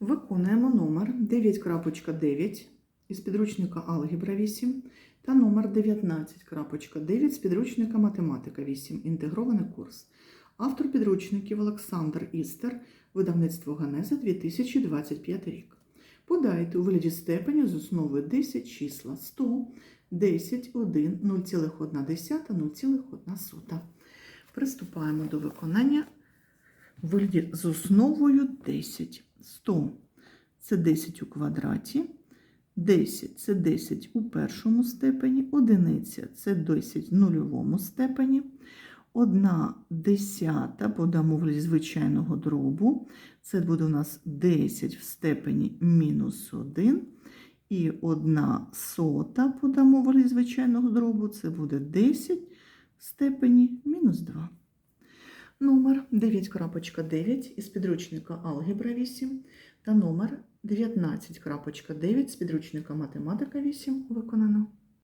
Виконуємо номер 9.9 із підручника Алгебра 8 та номер 19.9 з підручника Математика 8. Інтегрований курс. Автор підручників Олександр Істер, видавництво Генеза 2025 рік. Подайте у вигляді степені з основи 10 числа 100, 10, 1, 0,1, 0,1. Приступаємо до виконання у вигляді з основою 10. 100 це 10 у квадраті, 10 це 10 у першому степені, одиниця це 10 в нульовому степені, 1 десята подамо звичайного дробу, це буде у нас 10 в степені мінус 1, і 1 сота подамо звичайного дробу, це буде 10 в степені мінус 2. Номер 9.9 із підручника Алгебра 8 та номер 19.9 з підручника Математика 8 виконано.